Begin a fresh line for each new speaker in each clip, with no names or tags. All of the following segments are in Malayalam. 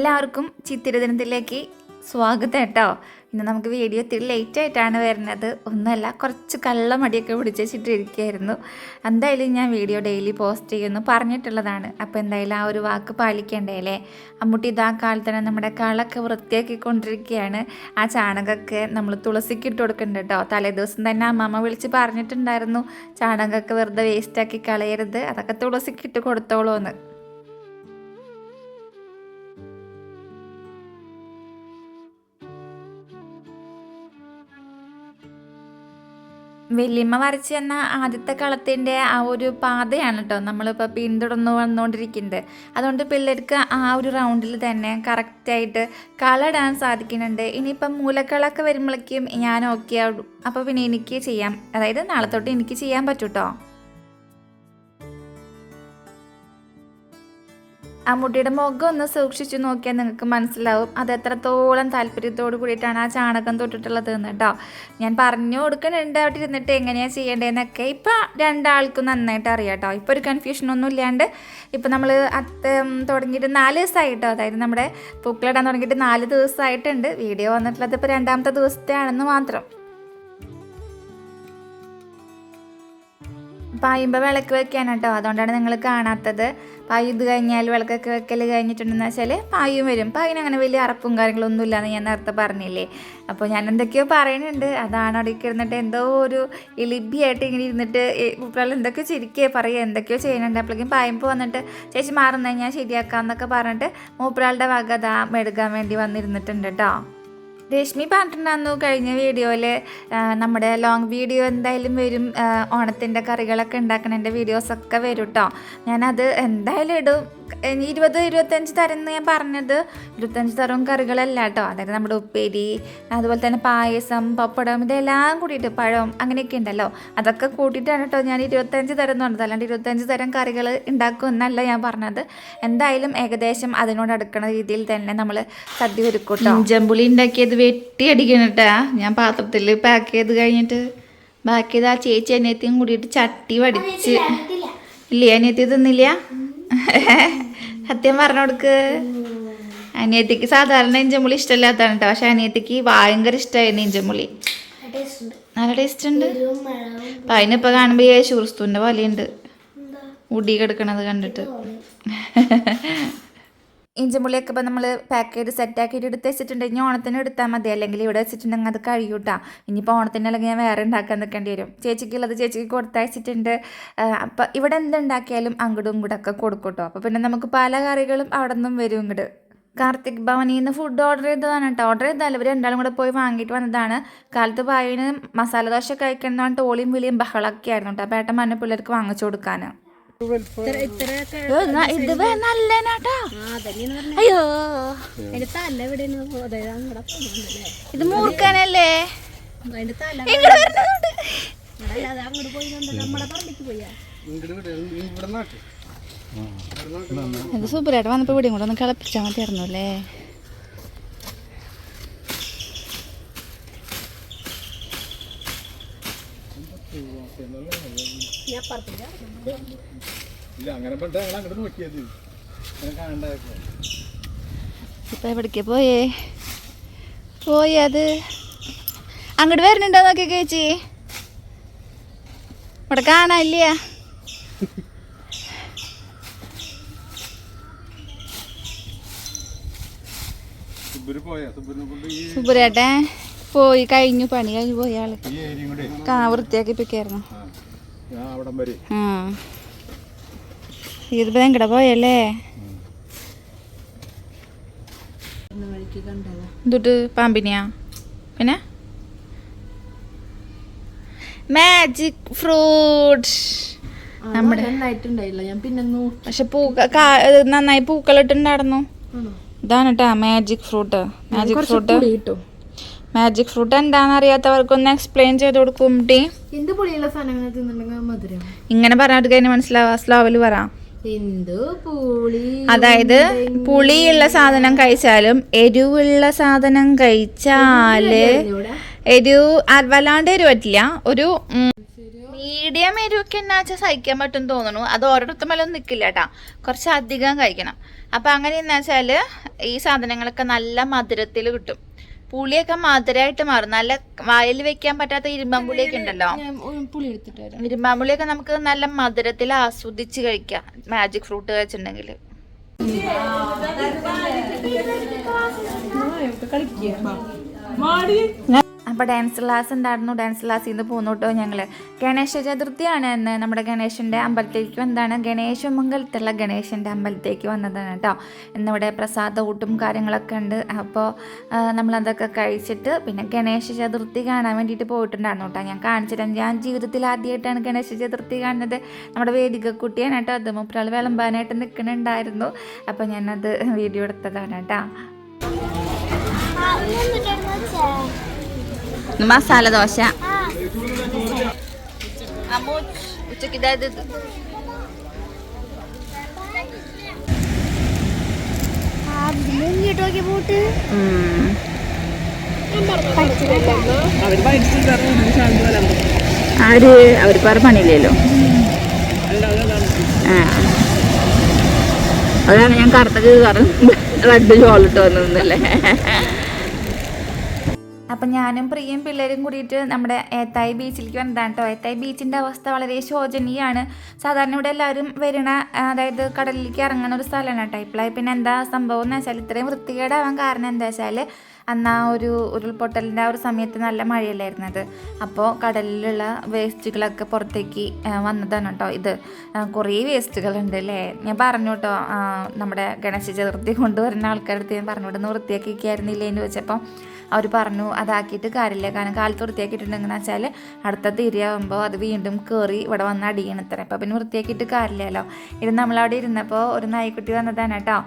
എല്ലാവർക്കും ചിത്തിരദിനത്തിലേക്ക് സ്വാഗതം കേട്ടോ. ഇന്ന് നമുക്ക് വീഡിയോ ഇത്തിരി ലേറ്റ് ആയിട്ടാണ് വരുന്നത്. ഒന്നല്ല കുറച്ച് കള്ളമടിയൊക്കെ വെച്ചിട്ടിരിക്കുകയായിരുന്നു. എന്തായാലും ഞാൻ വീഡിയോ ഡെയിലി പോസ്റ്റ് ചെയ്യുന്നു പറഞ്ഞിട്ടുള്ളതാണ്. അപ്പോൾ എന്തായാലും ആ ഒരു വാക്ക് പാലിക്കേണ്ടേ അല്ലേ? അമ്മൂട്ടി ഇതാ കാലത്ത് തന്നെ നമ്മുടെ കളൊക്കെ വൃത്തിയാക്കിക്കൊണ്ടിരിക്കുകയാണ്. ആ ചാണകമൊക്കെ നമ്മൾ തുളസിക്ക് ഇട്ട് കൊടുക്കുന്നുണ്ട് കേട്ടോ. തലേദിവസം തന്നെ അമ്മമ്മ വിളിച്ച് പറഞ്ഞിട്ടുണ്ടായിരുന്നു ചാണകമൊക്കെ വെറുതെ വേസ്റ്റാക്കി കളയരുത്. അതൊക്കെ തുളസിക്ക് ഇട്ട് കൊടുത്തോളൂ എന്ന് വല്യമ്മ വരച്ച് തന്ന ആദ്യത്തെ കളത്തിന്റെ ആ ഒരു പാതയാണ് കേട്ടോ നമ്മളിപ്പോൾ പിന്തുടർന്ന് വന്നുകൊണ്ടിരിക്കുന്നത് അതുകൊണ്ട് പിള്ളേർക്ക് ആ ഒരു റൗണ്ടിൽ തന്നെ കറക്റ്റായിട്ട് കള സാധിക്കുന്നുണ്ട്. ഇനിയിപ്പം മൂലക്കളൊക്കെ വരുമ്പോഴേക്കും ഞാൻ ഓക്കെ ആവും. അപ്പോൾ പിന്നെ എനിക്ക് ചെയ്യാം. അതായത് നാളെ തൊട്ട് എനിക്ക് ചെയ്യാൻ പറ്റും ആ മുടിയുടെ മുഖം ഒന്ന് സൂക്ഷിച്ചു നോക്കിയാൽ നിങ്ങൾക്ക് മനസ്സിലാവും. അത് എത്രത്തോളം താല്പര്യത്തോട് കൂടിയിട്ടാണ് ആ ചാണകം തൊട്ടിട്ടുള്ളത് എന്ന് കേട്ടോ. ഞാൻ പറഞ്ഞു കൊടുക്കുന്നുണ്ട് അവിടെ ഇരുന്നിട്ട് എങ്ങനെയാണ് ചെയ്യേണ്ടതെന്നൊക്കെ. ഇപ്പം രണ്ടാൾക്കും നന്നായിട്ട് അറിയാം കേട്ടോ. ഇപ്പോൾ ഒരു കൺഫ്യൂഷനൊന്നും ഇല്ലാണ്ട് ഇപ്പം നമ്മൾ അത് തുടങ്ങിയിട്ട് നാല് ദിവസമായിട്ടോ അതായത് നമ്മുടെ പൂക്കളിടാൻ തുടങ്ങിയിട്ട് നാല് ദിവസമായിട്ടുണ്ട്. വീഡിയോ വന്നിട്ടുള്ളത് ഇപ്പോൾ രണ്ടാമത്തെ ദിവസത്തെ ആണെന്ന് മാത്രം. പായുമ്പോൾ വിളക്ക് വെക്കാൻ കേട്ടോ അതുകൊണ്ടാണ് നിങ്ങൾ കാണാത്തത്. പായ് ഇത് കഴിഞ്ഞാൽ വിളക്കൊക്കെ വെക്കൽ കഴിഞ്ഞിട്ടുണ്ടെന്ന് വെച്ചാൽ പായും വരും. പായിന് അങ്ങനെ വലിയ അറപ്പും കാര്യങ്ങളൊന്നും ഇല്ലാന്ന് ഞാൻ നേരത്തെ പറഞ്ഞില്ലേ. അപ്പോൾ ഞാൻ എന്തൊക്കെയോ പറയുന്നുണ്ട് അതാണ് അവിടെ ഇരുന്നിട്ട് എന്തോ ഒരു ഇളിബിയായിട്ട് ഇങ്ങനെ ഇരുന്നിട്ട് ഇപ്പോൾ എന്തൊക്കെയോ ചിരിക്കുക പറയുക എന്തൊക്കെയോ ചെയ്യുന്നുണ്ട്. അപ്പോഴേക്കും പായുമ്പോൾ വന്നിട്ട് ചേച്ചി മാറുന്ന ഞാൻ ശരിയാക്കാം എന്നൊക്കെ പറഞ്ഞിട്ട് മൂപ്പരാളുടെ വക മെടുക്കാൻ വേണ്ടി വന്നിരുന്നിട്ടുണ്ട് കേട്ടോ രശ്മി പറഞ്ഞിട്ടുണ്ടായിരുന്നു കഴിഞ്ഞ വീഡിയോയിൽ നമ്മുടെ ലോങ് വീഡിയോ എന്തായാലും വരും. ഓണത്തിന്റെ കറികളൊക്കെ ഉണ്ടാക്കണതിന്റെ വീഡിയോസൊക്കെ വരും കേട്ടോ ഞാനത് എന്തായാലും ഇടും. ഇരുപത് ഇരുപത്തഞ്ച് തരം എന്ന് ഞാൻ പറഞ്ഞത്. ഇരുപത്തഞ്ച് തരം കറികളല്ല കേട്ടോ അതായത് നമ്മുടെ ഉപ്പേരി അതുപോലെ തന്നെ പായസം പപ്പടം ഇതെല്ലാം കൂടിയിട്ട് പഴം അങ്ങനെയൊക്കെ ഉണ്ടല്ലോ. അതൊക്കെ കൂട്ടിയിട്ടാണ് കേട്ടോ ഞാൻ ഇരുപത്തഞ്ച് തരം എന്ന് പറഞ്ഞത്. അല്ലാണ്ട് ഇരുപത്തഞ്ച് തരം കറികൾ ഉണ്ടാക്കുമെന്നല്ല ഞാൻ പറഞ്ഞത്. എന്തായാലും ഏകദേശം അതിനോട് അടുക്കണ രീതിയിൽ തന്നെ നമ്മൾ സദ്യ ഒരുക്കും കേട്ടോ ഇഞ്ചമ്പുളി ഉണ്ടാക്കിയത് വെട്ടി അടിക്കണം കേട്ടാ ഞാൻ പാത്രത്തിൽ പാക്ക് ചെയ്ത് കഴിഞ്ഞിട്ട് ബാക്കി ചെയ്ത് ആ ചേച്ചി അനിയത്തിയും കൂടിയിട്ട് ചട്ടി വടിച്ച് ഇല്ലേ അനിയത്തി തിന്നില്ല? സത്യം പറഞ്ഞു കൊടുക്ക് അനിയത്തിക്ക് സാധാരണ ഇഞ്ചമുളി ഇഷ്ടമില്ലാത്തതാണ് കേട്ടോ പക്ഷെ അനിയത്തിക്ക് ഭയങ്കര ഇഷ്ടമായിരുന്നു ഇഞ്ചമുളി നല്ല ടേസ്റ്റ് ഉണ്ട് അപ്പൊ അതിനിപ്പോ കാണുമ്പോ ഈ ഷൂർസ്തുവിന്റെ പോലെയുണ്ട് ഉടി കിടക്കണത് കണ്ടിട്ട്. ഇഞ്ചിമുള്ളിയൊക്കെ ഇപ്പം നമ്മൾ പാക്ക് ചെയ്ത് സെറ്റാക്കിയിട്ട് എടുത്ത് വെച്ചിട്ടുണ്ടെങ്കിൽ ഓണത്തിന് എടുത്താൽ മതി. അല്ലെങ്കിൽ ഇവിടെ വെച്ചിട്ടുണ്ടെങ്കിൽ അത് കഴിയൂട്ടാ ഇനിയിപ്പോൾ ഓണത്തിന് അല്ലെങ്കിൽ ഞാൻ വേറെ ഉണ്ടാക്കാൻ നിൽക്കേണ്ടി വരും. ചേച്ചിക്കുള്ളത് ചേച്ചിക്ക് കൊടുത്തയച്ചിട്ടുണ്ട് അപ്പം ഇവിടെ എന്തുണ്ടാക്കിയാലും അങ്ങോട്ടും ഒക്കെ കേട്ടോ അപ്പോൾ പിന്നെ നമുക്ക് പല കറികളും അവിടെ നിന്നും വരും ഇങ്ങോട്ട് കാർത്തിക് ഭവനിൽ നിന്ന് ഫുഡ് ഓർഡർ ചെയ്തതാണ് കേട്ടോ ഓർഡർ ചെയ്താൽ ഇവർ രണ്ടാളും കൂടെ പോയി വാങ്ങിയിട്ട് വന്നതാണ്. കാലത്ത് പായന് മസാല ദോശ പറഞ്ഞിട്ട് ഓളിയും വിളിയും ബഹളൊക്കെ ആയിരുന്നു കേട്ടോ അപ്പോൾ ഏട്ടൻ മഞ്ഞ പിള്ളേർക്ക് വാങ്ങിച്ചു കൊടുക്കാൻ ഇത് അയ്യോ. ഇത് മൂർക്കാനല്ലേ ഇത് സൂപ്പറായിട്ട് വന്നപ്പോ ഇവിടെയും കൂടെ ഒന്ന് കളപ്പിച്ചാൽ മതിയായിരുന്നു അല്ലേ?
ഇല്ല അങ്ങനെ അങ്ങോട്ട് നോക്കിയത്.
ഇപ്പൊ എവിടേക്ക് പോയേ? പോയി അത്. അങ്ങോട്ട് വരുന്നുണ്ടോ നോക്കി ചേച്ചി? ഇവിടെ കാണാനില്ല.
സുബിര് പോയാ? സുബിരിനെ കൊണ്ട് ഈ
സുബുരേട്ടൻ പോയി കഴിഞ്ഞു പണി കഴിഞ്ഞു പോയി
ആൾ.
കാ
വരെ
ആ. ഇതിപ്പോ എങ്ങടെ പോയല്ലേ? എന്തുട്ട് പാമ്പിനെയാ? പിന്നെ? മാജിക് ഫ്രൂട്ട് നമ്മുടെ
നന്നായിട്ടുണ്ടായില്ല. ഞാൻ പിന്നെ
പക്ഷെ ഇത് നന്നായി പൂക്കളിട്ടുണ്ടായിരുന്നു. ഇതാണ് കേട്ടാ മാജിക് ഫ്രൂട്ട് മാജിക് ഫ്രൂട്ട്
കിട്ടും.
മാജിക് ഫ്രൂട്ട് എന്താണെന്ന് അറിയാത്തവർക്കൊന്ന് എക്സ്പ്ലെയിൻ ചെയ്ത് കൊടുക്കും ടീ.
എന്ത് പുളിയുള്ള സാധനങ്ങൾ തിന്നിട്ടുണ്ടെങ്കിൽ മധുരം?
ഇങ്ങനെ പറഞ്ഞിട്ട് കഴിഞ്ഞാൽ മനസ്സിലാവാ സ്ലോവിൽ പറ. അതായത് പുളിയുള്ള സാധനം കഴിച്ചാലും എരിവുള്ള സാധനം കഴിച്ചാൽ എരിവ് വല്ലാണ്ട് എരിവ് പറ്റില്ല ഒരു മീഡിയം എരിവൊക്കെ എന്നാച്ചാൽ സഹിക്കാൻ പറ്റും തോന്നുന്നു അത് ഓരോരുത്തർ മേലൊന്നും നിൽക്കില്ല കേട്ടാ കുറച്ച് അധികം കഴിക്കണം. അപ്പം അങ്ങനെ എന്നാ വെച്ചാൽ ഈ സാധനങ്ങളൊക്കെ നല്ല മധുരത്തിൽ കിട്ടും. പുളിയൊക്കെ മധുരമായിട്ട് മാറും. നല്ല വായിൽ വെക്കാൻ പറ്റാത്ത ഇരുമ്പാമ്പുളിയൊക്കെ ഉണ്ടല്ലോ.
പുളി എടുത്തിട്ട് വരാം.
ഇരുമ്പാമ്പുളിയൊക്കെ നമുക്ക് നല്ല മധുരത്തിൽ ആസ്വദിച്ച് കഴിക്കാം. മാജിക് ഫ്രൂട്ട് കഴിച്ചിട്ടുണ്ടെങ്കിൽ. അപ്പോൾ ഡാൻസ് ക്ലാസ് ഉണ്ടായിരുന്നു. ഡാൻസ് ക്ലാസ്സിൽ നിന്ന് പോന്നു കേട്ടോ ഞങ്ങൾ ഗണേശ ചതുർത്ഥിയാണ് എന്ന് നമ്മുടെ ഗണേശന്റെ അമ്പലത്തിലേക്ക് വന്നതാണ്. ഗണേശമംഗലത്തുള്ള ഗണേശന്റെ അമ്പലത്തേക്ക് വന്നതാണ് കേട്ടോ ഇന്നിവിടെ പ്രസാദ ഊട്ടും കാര്യങ്ങളൊക്കെ ഉണ്ട്. അപ്പോൾ നമ്മളതൊക്കെ കഴിച്ചിട്ട് പിന്നെ ഗണേശ ചതുർത്ഥി കാണാൻ വേണ്ടിയിട്ട് പോയിട്ടുണ്ടായിരുന്നു കേട്ടോ ഞാൻ കാണിച്ചിട്ട് ഞാൻ ജീവിതത്തിൽ ആദ്യമായിട്ടാണ് ഗണേശ ചതുർത്ഥി കാണുന്നത്. നമ്മുടെ വേദികക്കുട്ടിയാണ് കേട്ടോ അത്. മുപ്പരാൾ വിളമ്പാനായിട്ട് നിൽക്കുന്നുണ്ടായിരുന്നു അപ്പോൾ ഞാനത് വീഡിയോ എടുത്തതാണ് കേട്ടോ മസാല ദോശ ഉച്ചയ്ക്ക് ഇതായത് അവർ അവർക്ക് വേറെ പണിയില്ലല്ലോ അതാണ് ഞാൻ കറുത്തത് കയറും റെഡ് ഷോളിട്ട് വന്നതല്ലേ അപ്പം ഞാനും പ്രിയയും പിള്ളേരും കൂടിയിട്ട് നമ്മുടെ ഏത്തായി ബീച്ചിലേക്ക് വന്നതാണ് കേട്ടോ ഏത്തായി ബീച്ചിന്റെ അവസ്ഥ വളരെ ശോചനീയമാണ് സാധാരണ ഇവിടെ എല്ലാവരും വരണ അതായത് കടലിലേക്ക് ഇറങ്ങുന്ന ഒരു സ്ഥലമാണ് കേട്ടോ ഇപ്പോഴായി പിന്നെ എന്താ സംഭവം എന്ന് വെച്ചാൽ ഇത്രയും വൃത്തികേടാവാൻ കാരണം എന്താ വെച്ചാൽ അന്ന് ആ ഒരു ഉരുൾപൊട്ടലിന്റെ ആ ഒരു സമയത്ത് നല്ല മഴയല്ലായിരുന്നത് അപ്പോൾ കടലിലുള്ള വേസ്റ്റുകളൊക്കെ പുറത്തേക്ക് വന്നതാണ് കേട്ടോ ഇത്. കുറേ വേസ്റ്റുകളുണ്ട് അല്ലേ ഞാൻ പറഞ്ഞു കേട്ടോ നമ്മുടെ ഗണേശ ചതുർത്ഥി കൊണ്ടുവരുന്ന ആൾക്കാരുടെ അടുത്ത് ഞാൻ പറഞ്ഞു വിടുന്ന വൃത്തിയാക്കിയൊക്കെ ആയിരുന്നില്ലേ എന്ന് ചോദിച്ചപ്പോൾ അവർ പറഞ്ഞു അതാക്കിയിട്ട് കാര്യമില്ല. കാരണം കാലത്ത് വൃത്തിയാക്കിയിട്ടുണ്ടെങ്കിൽ വെച്ചാൽ അടുത്ത തിരിയാകുമ്പോൾ അത് വീണ്ടും കയറി ഇവിടെ വന്ന് അടിയണത്ര. അപ്പോൾ പിന്നെ വൃത്തിയാക്കിയിട്ട് കാര്യമില്ലല്ലോ. ഇത് നമ്മളവിടെ ഇരുന്നപ്പോൾ ഒരു നായ്ക്കുട്ടി വന്നതാണ് കേട്ടോ.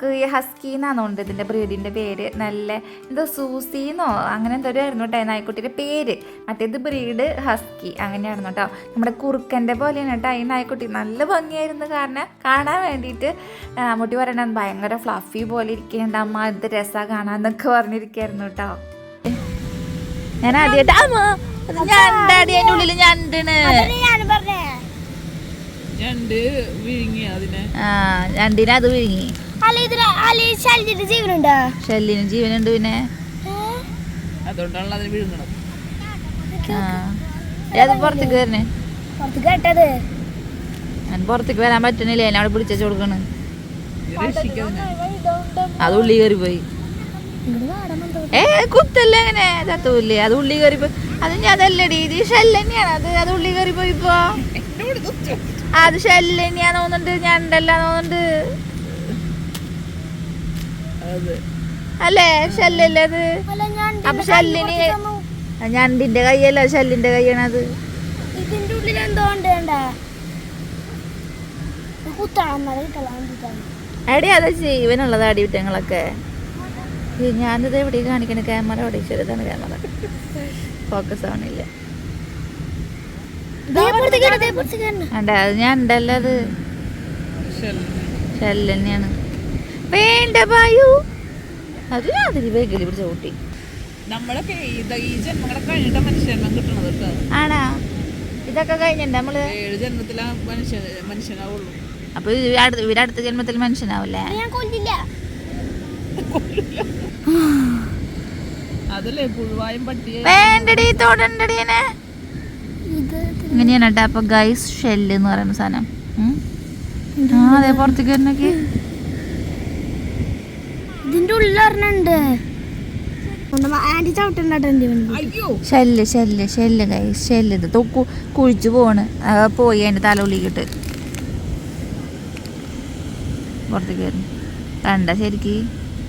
ഹസ്കി ഹസ്കി എന്നാണ് ഉണ്ട്? ഇതിന്റെ ബ്രീഡിന്റെ പേര് നല്ല എന്തോ സൂസിന്നോ അങ്ങനെ എന്തോ ഒരു ആയിരുന്നു കേട്ടോ നായ്ക്കുട്ടിയുടെ പേര്. മറ്റേത് ബ്രീഡ് ഹസ്കി അങ്ങനെയായിരുന്നു കേട്ടോ. നമ്മുടെ കുറുക്കന്റെ പോലെയാണ് കേട്ടോ ഈ നായ്ക്കുട്ടി. നല്ല ഭംഗിയായിരുന്നു കാരണം കാണാൻ വേണ്ടിയിട്ട് മുട്ടി പറയണത് ഭയങ്കര ഫ്ലഫി പോലെ ഇരിക്കുന്നുണ്ട്. അമ്മ എന്ത് രസാ കാണാന്നൊക്കെ പറഞ്ഞിരിക്കായിരുന്നു കേട്ടോ. ഞാൻ ആദ്യമായിട്ട് അമ്മ ഉള്ളിൽ ഞണ്ടിണ്.
ഞാൻ പറഞ്ഞേ.
ഞണ്ട് വിഴുങ്ങി അതിനെ.
ആ ഞണ്ടിനെ അത് വിഴുങ്ങി.
ജീവനുണ്ടോ?
ഷെല്ലിന് ജീവനുണ്ട് പിന്നെ.
അതുകൊണ്ടാണല്ലോ അതിനെ വിഴുങ്ങണത്.
ഏത് പുറത്തേക്ക് വരണേ?
പുറത്ത് കേട്ടത്.
ഞാൻ പുറത്തേക്ക് വരാൻ പറ്റണില്ല എന്നെ അവിടെ പിടിച്ചു കൊടുക്കണ്. അത് ഉള്ളി കയറി പോയി ഏ കുത്തല്ലേ അങ്ങനെ? ചത്തൂല്ലേ അത് ഉള്ളി കയറി പോയി അത് ഞാൻ അതല്ലടി ഇത് ഷെല്ല് അത് അത് ഉള്ളി കയറി പോയി ഇപ്പൊ അത് ഷെല്ല് തന്നെയാ തോന്നുന്നുണ്ട് ഞണ്ടല്ല തോന്നുന്നുണ്ട്. അല്ലേ? ഷെല്ലല്ലേ അത്?
അല്ല ഞാൻ
അപ്പൊ ഷല്ലിന് ഞണ്ടിന്റെ കൈയല്ല ഷല്ലിന്റെ കൈയാണത്
ഇതിന്റെ ഉള്ളിൽ എന്തോ ഉണ്ട്
എടി അത് ജീവനുള്ളത് അടിവിറ്റങ്ങളൊക്കെ ഞാനിത് എവിടെ കാണിക്കണ? ക്യാമറ അവിടെ ചെറുതാണ് ക്യാമറ. ഫോക്കസ് ആവണില്ല. അത് ഞാൻ ഉണ്ടല്ലോ അത് ഷെല്ല് തന്നെയാണ്. വേണ്ട വായു അത് ഞാൻ അതിന് വേഗലി പിടിച്ച കൂട്ടി
നമ്മളൊക്കെ ഇത് ഈ ജന്മങ്ങളെ കഴിഞ്ഞിട്ട് മനുഷ്യജന്മം കിട്ടണത് കേട്ടോ.
ആണാ? ഇതൊക്കെ കഴിഞ്ഞിട്ട് നമ്മൾ
ഏഴ് ജന്മത്തിലാ മനുഷ്യ മനുഷ്യനാവുള്ളൂ.
അപ്പൊ ഇവർ അടുത്ത അടുത്ത ജന്മത്തിൽ മനുഷ്യനാവില്ലേ
ഞാൻ കൊല്ലില്ല.
അതല്ലേ പുഴുവായും പട്ടിയെ
വേണ്ടടി തൊടണ്ടടി ഇങ്ങനെയാണ് കേട്ടോ അപ്പൊ ഗൈസ് ഷെല്ല് എന്ന് പറയുന്ന സാധനം. ആ അതെ പുറത്തേക്ക് വരുന്നൊക്കെ.
ഇതിന്റെ ഉള്ളിൽ ഒരെണ്ണുണ്ട് anti
shell shell shell guys shell ഇത്. തൊക്കു കുഴിച്ചു പോണ്. ആ, പോയി അതിന്റെ തല ഉള്ളിക്കിട്ട് പുറത്തേക്ക് വരുന്നു. കണ്ട ശരിക്ക്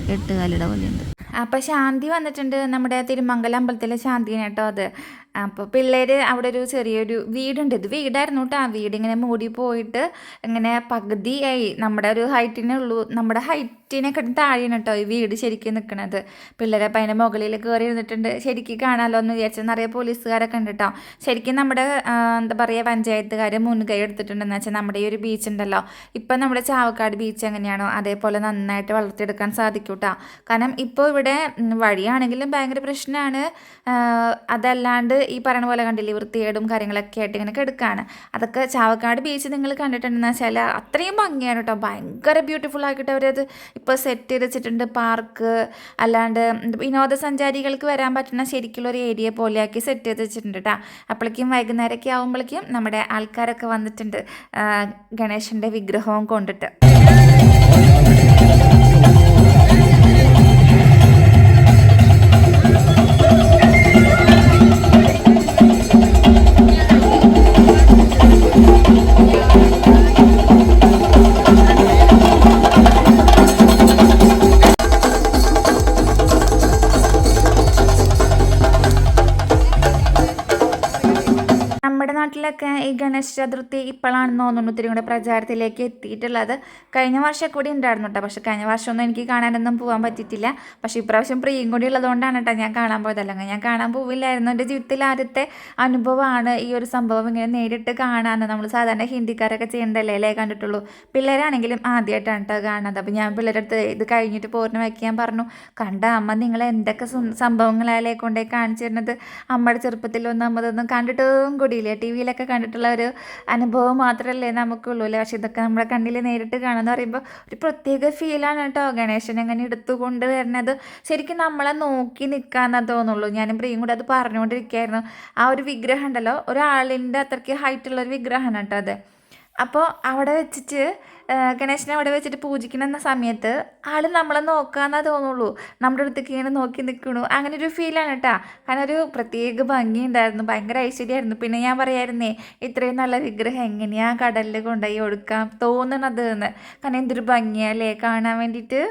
എട്ട് കാലിട പോലെയുണ്ട്. അപ്പോൾ ശാന്തി വന്നിട്ടുണ്ട് നമ്മുടെ തിരുമംഗലം അമ്പലത്തിലെ ശാന്തിനെ കേട്ടോ അത്. അപ്പോൾ പിള്ളേർ അവിടെ ഒരു ചെറിയൊരു വീടുണ്ട്. ഇത് വീടായിരുന്നു കേട്ടോ ആ വീട് ഇങ്ങനെ മൂടി പോയിട്ട് ഇങ്ങനെ പകുതിയായി. നമ്മുടെ ഒരു ഹൈറ്റിനെ ഉള്ളൂ. നമ്മുടെ ഹൈറ്റിനെക്കാട്ടും താഴെയാണ് കേട്ടോ ഈ വീട് ശരിക്കും നിൽക്കുന്നത് പിള്ളേരെ അപ്പം അതിന്റെ മുകളിൽ കയറി ഇരുന്നിട്ടുണ്ട്. ശരിക്കും കാണാമല്ലോ എന്ന് വിചാരിച്ചാൽ നിറയെ പോലീസുകാരൊക്കെ ഉണ്ട് കേട്ടോ ശരിക്കും നമ്മുടെ എന്താ പറയുക പഞ്ചായത്തുകാർ മുൻകൈ എടുത്തിട്ടുണ്ടെന്ന് വെച്ചാൽ നമ്മുടെ ഈ ഒരു ബീച്ച് ഉണ്ടല്ലോ. ഇപ്പം നമ്മുടെ ചാവക്കാട് ബീച്ച് എങ്ങനെയാണോ അതേപോലെ നന്നായിട്ട് വളർത്തിയെടുക്കാൻ സാധിക്കും കേട്ടോ കാരണം ഇപ്പോൾ ഇവിടെ വഴിയാണെങ്കിലും ഭയങ്കര പ്രശ്നമാണ് അതല്ലാണ്ട് ഈ പറയുന്ന പോലെ കണ്ടില്ലേ വൃത്തികേടും കാര്യങ്ങളൊക്കെ ആയിട്ട് ഇങ്ങനെ കിടക്കുകയാണ് അതൊക്കെ ചാവക്കാട് ബീച്ച് നിങ്ങൾ കണ്ടിട്ടുണ്ടെന്ന് വെച്ചാൽ അത്രയും ഭംഗിയാണ് കേട്ടോ ഭയങ്കര ബ്യൂട്ടിഫുൾ ആക്കിയിട്ട് അവരത് ഇപ്പോൾ സെറ്റ് ചെയ്ത് വെച്ചിട്ടുണ്ട് പാർക്ക് അല്ലാണ്ട് വിനോദസഞ്ചാരികൾക്ക് വരാൻ പറ്റുന്ന ശരിക്കുള്ള ഒരു ഏരിയ പോലെയാക്കി സെറ്റ് ചെയ്ത് വെച്ചിട്ടുണ്ട് കേട്ടോ അപ്പോഴേക്കും വൈകുന്നേരമൊക്കെ ആകുമ്പോഴേക്കും നമ്മുടെ ആൾക്കാരൊക്കെ വന്നിട്ടുണ്ട് ഗണേശന്റെ വിഗ്രഹവും കൊണ്ടിട്ട്. ഗണേശ ചതുർത്ഥി ഇപ്പോഴാണെന്ന് തോന്നുന്നു ഒത്തിരി കൂടെ പ്രചാരത്തിലേക്ക് എത്തിയിട്ടുള്ളത്. കഴിഞ്ഞ വർഷം കൂടി ഉണ്ടായിരുന്നു കേട്ടോ. പക്ഷെ കഴിഞ്ഞ വർഷമൊന്നും എനിക്ക് കാണാനൊന്നും പോകാൻ പറ്റിയിട്ടില്ല. പക്ഷേ ഇപ്രാവശ്യം പ്രിയും കൂടി ഉള്ളതുകൊണ്ടാണ് കേട്ടോ ഞാൻ കാണാൻ പോയത്. അല്ലെങ്കിൽ ഞാൻ കാണാൻ പോവില്ലായിരുന്നു. എന്റെ ജീവിതത്തിൽ ആദ്യത്തെ അനുഭവമാണ് ഈ ഒരു സംഭവം ഇങ്ങനെ നേരിട്ട് കാണാമെന്ന് നമ്മൾ സാധാരണ ഹിന്ദിക്കാരൊക്കെ ചെയ്യേണ്ടതല്ലേ അല്ലേ? കണ്ടിട്ടുള്ളൂ. പിള്ളേരാണെങ്കിലും ആദ്യമായിട്ടാണ് കേട്ടോ കാണുന്നത്. അപ്പോൾ ഞാൻ പിള്ളേരുടെ അടുത്ത് ഇത് കഴിഞ്ഞിട്ട് പോരുന്ന വയ്ക്കാൻ പറഞ്ഞു. കണ്ട അമ്മ നിങ്ങൾ എന്തൊക്കെ സംഭവങ്ങളാലേ കൊണ്ടേ കാണിച്ചിരുന്നത്? അമ്മയുടെ ചെറുപ്പത്തിലൊന്നും അമ്മതൊന്നും കണ്ടിട്ടും കൂടിയില്ല? ടി വിയിലൊക്കെ കണ്ടിട്ടുള്ള ഒരു അനുഭവം മാത്രമല്ലേ നമുക്കുള്ളൂ അല്ലേ? പക്ഷെ ഇതൊക്കെ നമ്മുടെ കണ്ണിൽ നേരിട്ട് കാണുമെന്ന് പറയുമ്പോൾ ഒരു പ്രത്യേക ഫീലാണ് കേട്ടോ. ഗണേശൻ എങ്ങനെ എടുത്തുകൊണ്ട് വരുന്നത്. ശരിക്കും നമ്മളെ നോക്കി നിൽക്കാന്നേ തോന്നുള്ളൂ. ഞാനും പ്രിയും കൂടെ അത് പറഞ്ഞുകൊണ്ടിരിക്കുകയായിരുന്നു. ആ ഒരു വിഗ്രഹം ഉണ്ടല്ലോ. ഒരാളിന്റെ അത്രയ്ക്ക് ഹൈറ്റുള്ള ഒരു വിഗ്രഹമാണ് കേട്ടോ അത്. അപ്പോൾ അവിടെ വെച്ചിട്ട് ഗണേശനെ അവിടെ വെച്ചിട്ട് പൂജിക്കുന്ന സമയത്ത് ആൾ നമ്മളെ നോക്കാന്നേ തോന്നുള്ളൂ. നമ്മുടെ അടുത്തേക്ക് ഇങ്ങനെ നോക്കി നിൽക്കണു അങ്ങനെ ഒരു ഫീലാണ് കേട്ടോ കാരണം ഒരു പ്രത്യേക ഭംഗി ഉണ്ടായിരുന്നു. ഭയങ്കര ഐശ്വര്യമായിരുന്നു. പിന്നെ ഞാൻ പറയായിരുന്നേ ഇത്രയും നല്ല വിഗ്രഹം എങ്ങനെയാ കടലിൽ കൊണ്ടുപോയി ഒടുക്കാൻ തോന്നണത് എന്ന്. കാരണം എന്തൊരു ഭംഗിയല്ലേ കാണാൻ വേണ്ടിയിട്ട്.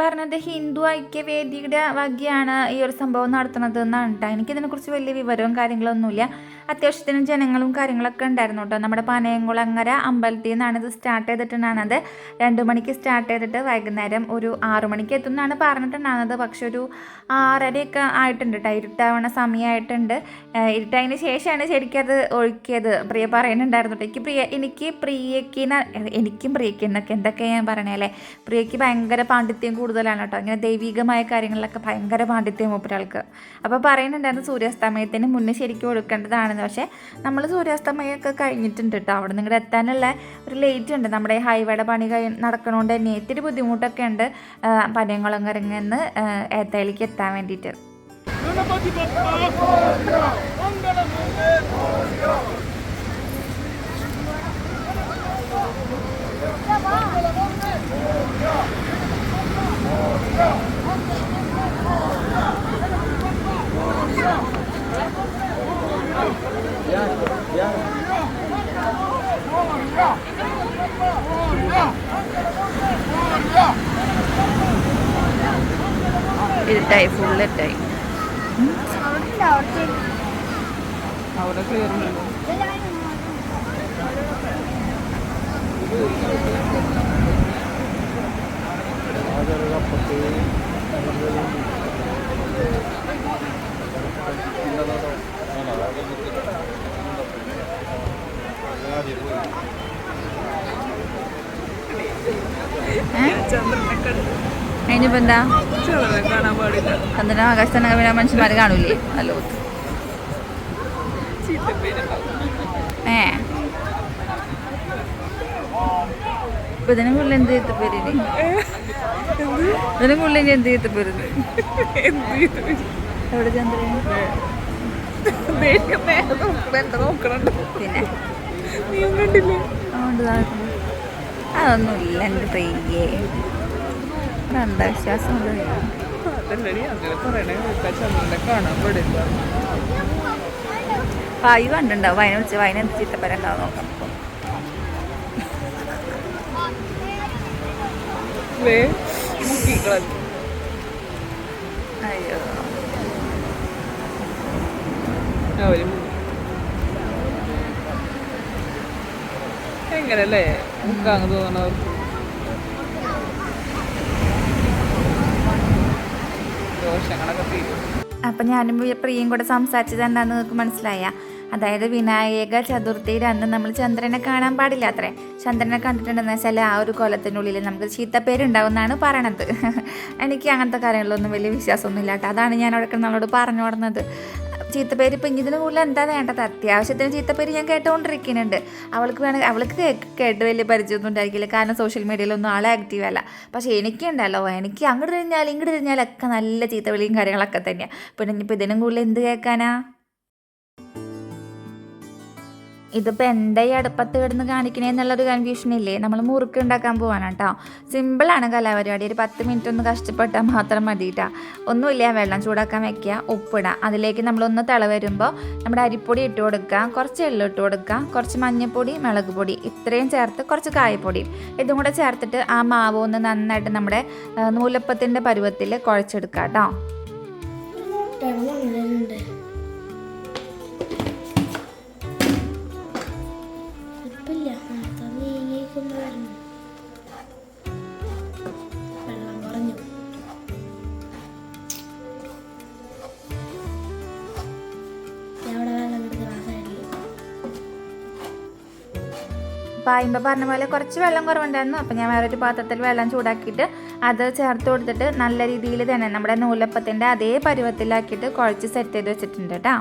പറഞ്ഞത് ഹിന്ദു ഐക്യവേദിയുടെ വകയാണ് ഈ ഒരു സംഭവം നടത്തുന്നത് എന്നാണ് കേട്ടോ എനിക്കിതിനെക്കുറിച്ച് വലിയ വിവരവും കാര്യങ്ങളൊന്നുമില്ല. അത്യാവശ്യത്തിന് ജനങ്ങളും കാര്യങ്ങളൊക്കെ ഉണ്ടായിരുന്നു കേട്ടോ. നമ്മുടെ പനയംകുളങ്ങര അമ്പലത്തിൽ നിന്നാണ് ഇത് സ്റ്റാർട്ട് ചെയ്തിട്ടുണ്ടായിരുന്നത്. രണ്ട് മണിക്ക് സ്റ്റാർട്ട് ചെയ്തിട്ട് വൈകുന്നേരം ഒരു ആറു മണിക്ക് എത്തും എന്നാണ് പറഞ്ഞിട്ടുണ്ടായിരുന്നത്. പക്ഷെ ഒരു ആറരയൊക്കെ ആയിട്ടുണ്ട് കേട്ടോ. ഇരുട്ടാവണ സമയമായിട്ടുണ്ട്. ഇരുട്ടതിന് ശേഷമാണ് ശരിക്കും അത് ഒഴുക്കിയത്. പ്രിയ പറയുന്നുണ്ടായിരുന്നു എനിക്ക് പ്രിയ എനിക്ക് പ്രിയക്ക് എനിക്കും പ്രിയക്ക് എന്നൊക്കെ എന്തൊക്കെ ഞാൻ പറയണേ പ്രിയക്ക് ഭയങ്കര പാണ്ഡിത്യം കൂടുതലാണ് കേട്ടോ. ഇങ്ങനെ ദൈവികമായ കാര്യങ്ങളിലൊക്കെ ഭയങ്കര പാണ്ഡിത്യം ഒരാൾക്ക് അപ്പോൾ പറയുന്നുണ്ടായിരുന്നു സൂര്യാസ്തമയത്തിന് മുന്നേ ശരിക്കും ഒഴുക്കേണ്ടതാണെന്ന് പക്ഷേ നമ്മൾ സൂര്യാസ്തമയമൊക്കെ കഴിഞ്ഞിട്ടുണ്ട് കേട്ടോ അവിടെ നിങ്ങളുടെ എത്താനുള്ള ഒരു ലേറ്റ് ഉണ്ട്. നമ്മുടെ ഹൈവേയുടെ പണി കഴി നടക്കണോണ്ട് തന്നെ ഇത്തിരി ബുദ്ധിമുട്ടൊക്കെ ഉണ്ട്. പനയംകുളം ഏത്തയിലേക്ക് എത്താൻ വേണ്ടിയിട്ട് അതിനിപ്പോൾ എന്താ ചന്ദ്രൻ ആകാശത്തന്നെ പിന്നെ മനുഷ്യന്മാർ കാണൂലേ ഹലോ ഏ. ഇപ്പൊ ഇതിനും കൂടുതൽ എന്ത് ചെയ്ത പേര് ഇതിനും കൂടുതൽ ഇനി എന്ത് ചെയ്ത പേര് എവിടെ പിന്നെ. അതൊന്നുമില്ല എന്റെ പ്രിയേ.
പാടില്ല.
വായു കണ്ടുണ്ടാവും അതിനെ വിളിച്ച് വായന എന്ത് ചിത്തപ്പരുണ്ടാവും നോക്കാം. അയ്യോ.
എങ്ങനല്ലേ? മുക്കാങ്ങ് തോന്നണവർക്ക്. ദോഷങ്ങളൊക്കെ തീരും.
അപ്പം ഞാനും പ്രിയയും കൂടെ സംസാരിച്ചത് എന്താണെന്ന് നിങ്ങൾക്ക് മനസ്സിലായ? അതായത് വിനായക ചതുർത്ഥിയുടെ അന്ന് നമ്മൾ ചന്ദ്രനെ കാണാൻ പാടില്ല അത്രേ. ചന്ദ്രനെ കണ്ടിട്ടുണ്ടെന്ന് വെച്ചാൽ ആ ഒരു കൊലത്തിനുള്ളിൽ നമുക്ക് ചീത്തപ്പേരുണ്ടാവും എന്നാണ് പറയണത്. എനിക്ക് അങ്ങനത്തെ കാര്യങ്ങളിലൊന്നും വലിയ വിശ്വാസമൊന്നുമില്ല കേട്ടോ അതാണ് ഞാൻ അവിടെ നമ്മളോട് പറഞ്ഞു കൊടുന്നത്. ചീത്തപ്പേര് ഇപ്പം ഇതിന് കൂടുതൽ എന്താ വേണ്ടത്? അത്യാവശ്യത്തിന് ചീത്തപ്പേര് ഞാൻ കേട്ടുകൊണ്ടിരിക്കുന്നുണ്ട് അവൾക്ക് വേണമെങ്കിൽ അവൾക്ക് കേട്ട് വലിയ പരിചയമൊന്നും ഉണ്ടായിരിക്കില്ല. കാരണം സോഷ്യൽ മീഡിയയിലൊന്നും ആളെ ആക്റ്റീവ് അല്ല. പക്ഷേ എനിക്കുണ്ടല്ലോ എനിക്ക് അങ്ങോട്ട് തിരിഞ്ഞാൽ ഇങ്ങോട്ട് തിരിഞ്ഞാലൊക്കെ നല്ല ചീത്തവിളിയും കാര്യങ്ങളൊക്കെ തന്നെയാണ് പിന്നെ ഇനിയിപ്പോൾ ഇതിനും കൂടുതൽ എന്ത് കേൾക്കാനാ? ഇതിപ്പോൾ എന്താ ഈ അടുപ്പത്ത് കിടന്ന് കാണിക്കണേ എന്നുള്ളൊരു കൺഫ്യൂഷൻ ഇല്ലേ? നമ്മൾ മുറുക്ക് ഉണ്ടാക്കാൻ പോവാണ് കേട്ടോ. സിമ്പിളാണ് കലാപരിപാടി. ഒരു പത്ത് മിനിറ്റ് ഒന്ന് കഷ്ടപ്പെട്ടാൽ മാത്രം മതി കേട്ടോ ഒന്നുമില്ല വെള്ളം ചൂടാക്കാൻ വെക്കുക ഉപ്പിടുക അതിലേക്ക് നമ്മളൊന്ന് തിള വരുമ്പോൾ നമ്മുടെ അരിപ്പൊടി ഇട്ട് കൊടുക്കുക കുറച്ച് എള്ളു ഇട്ട് കൊടുക്കുക കുറച്ച് മഞ്ഞൾപ്പൊടി മുളക് പൊടി ഇത്രയും ചേർത്ത് കുറച്ച് കായപ്പൊടി. ഇതും കൂടെ ചേർത്തിട്ട് ആ മാവ് ഒന്ന് നന്നായിട്ട് നമ്മുടെ നൂലപ്പത്തിന്റെ പരുവത്തിൽ കുഴച്ചെടുക്കുക കേട്ടോ. പായുമ്പോൾ പറഞ്ഞ പോലെ കുറച്ച് വെള്ളം കുറവുണ്ടായിരുന്നു. അപ്പോൾ ഞാൻ വേറൊരു പാത്രത്തിൽ വെള്ളം ചൂടാക്കിയിട്ട് അത് ചേർത്ത് കൊടുത്തിട്ട് നല്ല രീതിയിൽ തന്നെ നമ്മുടെ നൂലപ്പത്തിന്റെ അതേ പരുവത്തിലാക്കിയിട്ട് കുഴച്ച് സെറ്റ് ചെയ്ത് വെച്ചിട്ടുണ്ട് കേട്ടോ.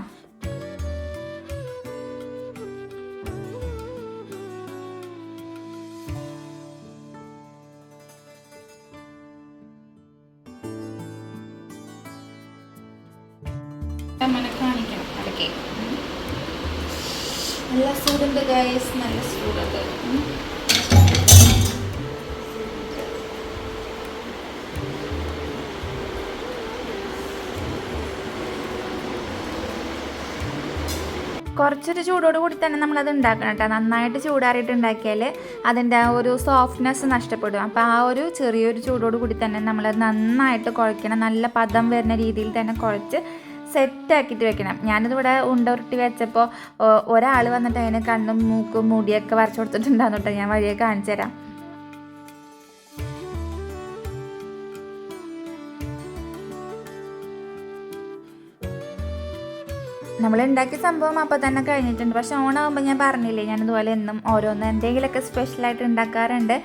കുറച്ചൊരു ചൂടോട് കൂടി തന്നെ നമ്മളത് ഉണ്ടാക്കണം കേട്ടോ. നന്നായിട്ട് ചൂടാറിയിട്ട് ഉണ്ടാക്കിയാൽ അതിന്റെ ആ ഒരു സോഫ്റ്റ്നെസ് നഷ്ടപ്പെടും. അപ്പോൾ ആ ഒരു ചെറിയൊരു ചൂടോട് കൂടി തന്നെ നമ്മളത് നന്നായിട്ട് കുഴക്കണം. നല്ല പദം വരുന്ന രീതിയിൽ തന്നെ കുഴച്ച് സെറ്റാക്കിയിട്ട് വെക്കണം. ഞാനിതിവിടെ ഉണ്ട ഉരുട്ടി വെച്ചപ്പോൾ ഒരാൾ വന്നിട്ട് അതിന് കണ്ണും മൂക്കും മുടിയൊക്കെ വരച്ചു കൊടുത്തിട്ടുണ്ടാകുന്നു കേട്ടോ. ഞാൻ വഴിയെ കാണിച്ചു തരാം നമ്മൾ ഉണ്ടാക്കിയ സംഭവം അപ്പോൾ തന്നെ കഴിഞ്ഞിട്ടുണ്ട്. പക്ഷെ ഓണാകുമ്പോൾ ഞാൻ പറഞ്ഞില്ലേ ഞാൻ ഇതുപോലെ എന്നും ഓരോന്ന് എന്തെങ്കിലുമൊക്കെ സ്പെഷ്യലായിട്ട് ഉണ്ടാക്കാറുണ്ട്.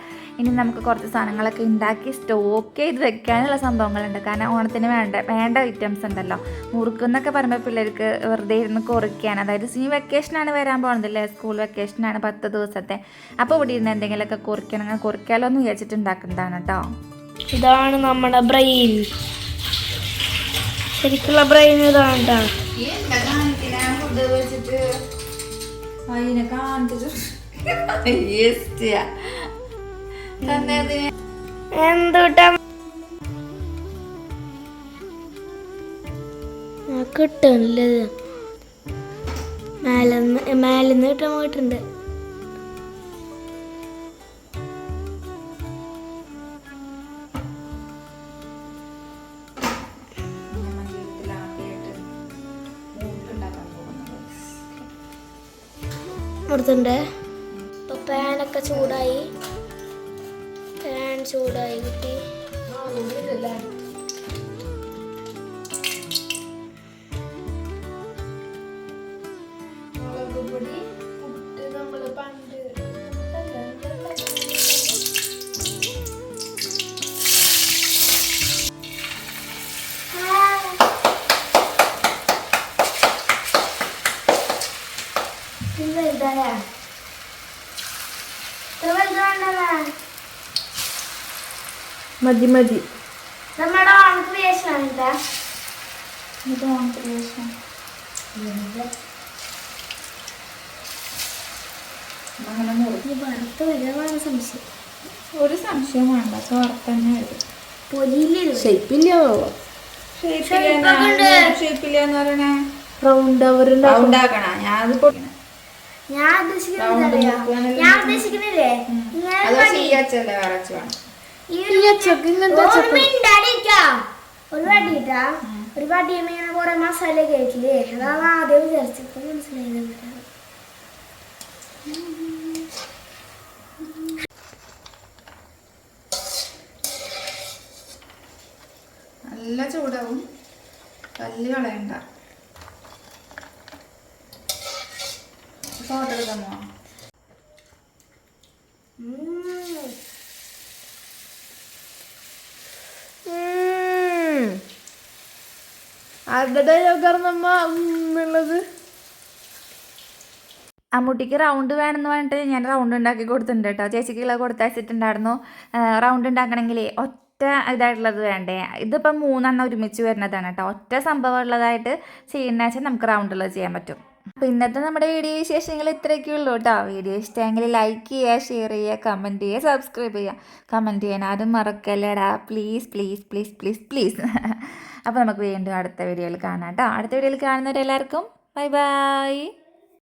ഇനി നമുക്ക് കുറച്ച് സാധനങ്ങളൊക്കെ ഉണ്ടാക്കി സ്റ്റോക്ക് ചെയ്ത് വെക്കാനുള്ള സംഭവങ്ങളുണ്ട്. കാരണം ഓണത്തിന് വേണ്ട വേണ്ട ഐറ്റംസ് ഉണ്ടല്ലോ. മുറുക്കുന്നൊക്കെ പറയുമ്പോൾ പിള്ളേർക്ക് വെറുതെ ഇരുന്ന് കുറിക്കാൻ. അതായത് ഈ വെക്കേഷനാണ് വരാൻ പോകുന്നതല്ലേ സ്കൂൾ വെക്കേഷനാണ് പത്ത് ദിവസത്തെ. അപ്പോൾ ഇവിടെ ഇരുന്ന് എന്തെങ്കിലുമൊക്കെ കുറിക്കണം. കുറിക്കാലോ എന്ന് വിചാരിച്ചിട്ട് ഉണ്ടാക്കുന്നതാണ് കേട്ടോ
ഇതാണ് നമ്മുടെ ബ്രെയിൻ ശരിക്കുള്ള ബ്രെയിൻ ഇതാണ് കേട്ടോ
ഫുഡ് വെച്ചിട്ട് അതിനെ കാണിച്ചിട്ട്
എന്തുട്ടാ? കിട്ടണില്ല കിട്ടുന്നില്ല മേലെന്ന് മേലെന്ന് കിട്ടാൻ പോയിട്ടുണ്ട്. കൊടുത്തിട്ടുണ്ട് ഇപ്പൊ പാനൊക്കെ ചൂടായി. പാൻ ചൂടായി കുട്ടി.
മതി മതി.
നമ്മുടെ ഓൺ ക്രിയേഷൻ ആണ് ഇതാ
ഓൺ
വറുത്ത്
ഒരു സംശയം വേണ്ട തന്നെ വരും.
ഷേപ്പില്ല.
ഷേപ്പില്ലെന്ന് പറയണേ
റൗണ്ട്
ഉണ്ടാക്കണ ഞാൻ അത്
ഞാൻ ഉദ്ദേശിക്കുന്നത് അറിയാ ഞാൻ ഉദ്ദേശിക്കുന്നില്ലേ?
വേണം
ഒരു വടിയിട്ടാ ഒരു വടിയുമ്പോ ഇങ്ങനെ കുറെ മസാല കേട്ടില്ലേ അതാണ് ആദ്യം വിചാരിച്ചപ്പോ മനസ്സിലായത്
നല്ല ചൂടാവും. കല്ല് കളയണ്ട. ഫോട്ടോ എടുക്കാമോ
ആരുടെ ഉള്ളത്?
അമ്മൂട്ടിക്ക് റൗണ്ട് വേണമെന്ന് പറഞ്ഞിട്ട് ഞാൻ റൗണ്ട് ഉണ്ടാക്കി കൊടുത്തിട്ടുണ്ട് കേട്ടോ. ചേച്ചിക്കുള്ള കൊടുത്തയച്ചിട്ടുണ്ടായിരുന്നു റൗണ്ട് ഉണ്ടാക്കണമെങ്കിൽ ഒറ്റ ഇതായിട്ടുള്ളത് വേണ്ടേ? ഇതിപ്പം മൂന്നെണ്ണം ഒരുമിച്ച് വരുന്നതാണ് കേട്ടോ. ഒറ്റ സംഭവം ഉള്ളതായിട്ട് ചെയ്യുന്ന വെച്ചാൽ നമുക്ക് റൗണ്ട് ഉള്ളത് ചെയ്യാൻ പറ്റും. അപ്പോൾ ഇന്നത്തെ നമ്മുടെ വീഡിയോ വിശേഷങ്ങൾ ഇത്രയൊക്കെ ഉള്ളൂ കേട്ടോ. വീഡിയോ ഇഷ്ടമെങ്കിൽ ലൈക്ക് ചെയ്യുക ഷെയർ ചെയ്യുക കമന്റ് ചെയ്യുക സബ്സ്ക്രൈബ് ചെയ്യുക. കമന്റ് ചെയ്യാൻ ആരും മറക്കല്ലടാ. Please please please please please അപ്പോൾ നമുക്ക് വീണ്ടും അടുത്ത വീഡിയോയിൽ കാണാം കേട്ടോ. അടുത്ത വീഡിയോയിൽ കാണുന്നവരെല്ലാവർക്കും ബൈ ബൈ.